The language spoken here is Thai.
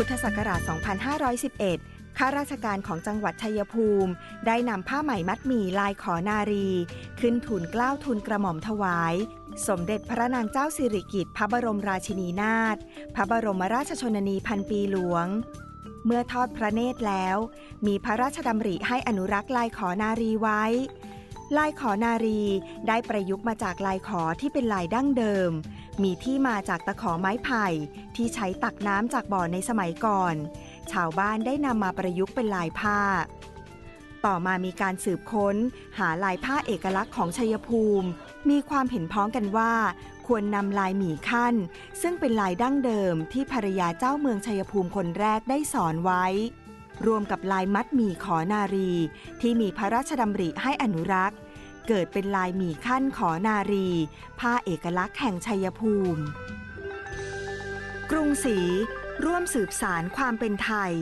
พุทธศักราช 2511 ข้าราชการของจังหวัดชัยภูมิ ได้นำผ้าไหมมัดหมี่ลายขอนารี ขึ้นทุนเกล้าทุนกระหม่อมถวาย สมเด็จพระนางเจ้าสิริกิติ์พระบรมราชินีนาถพระบรมราชชนนีพันปีหลวง เมื่อทอดพระเนตรแล้ว มีพระราชดำริให้อนุรักษ์ลายขอนารีไว้ลายขอนารีได้ประยุกต์มาจากลายขอที่เป็นลายดั้งเดิม มีที่มาจากตะขอไม้ไผ่ที่ใช้ตักน้ำจากบ่อในสมัยก่อน ชาวบ้านได้นำมาประยุกต์เป็นลายผ้า ต่อมามีการสืบค้น หาลายผ้าเอกลักษณ์ของชัยภูมิ มีความเห็นพ้องกันว่า ควรนำลายหมี่ขั้น ซึ่งเป็นลายดั้งเดิมที่ภรรยาเจ้าเมืองชัยภูมิคนแรกได้สอนไว้รวมกับลายมัดหมี่ขอนารี ที่มีพระราชดำริให้อนุรักษ์ เกิดเป็นลายหมี่ขั้นขอนารี ผ้าเอกลักษณ์แห่งชัยภูมิ กรุงศรีร่วมสืบสารความเป็นไทย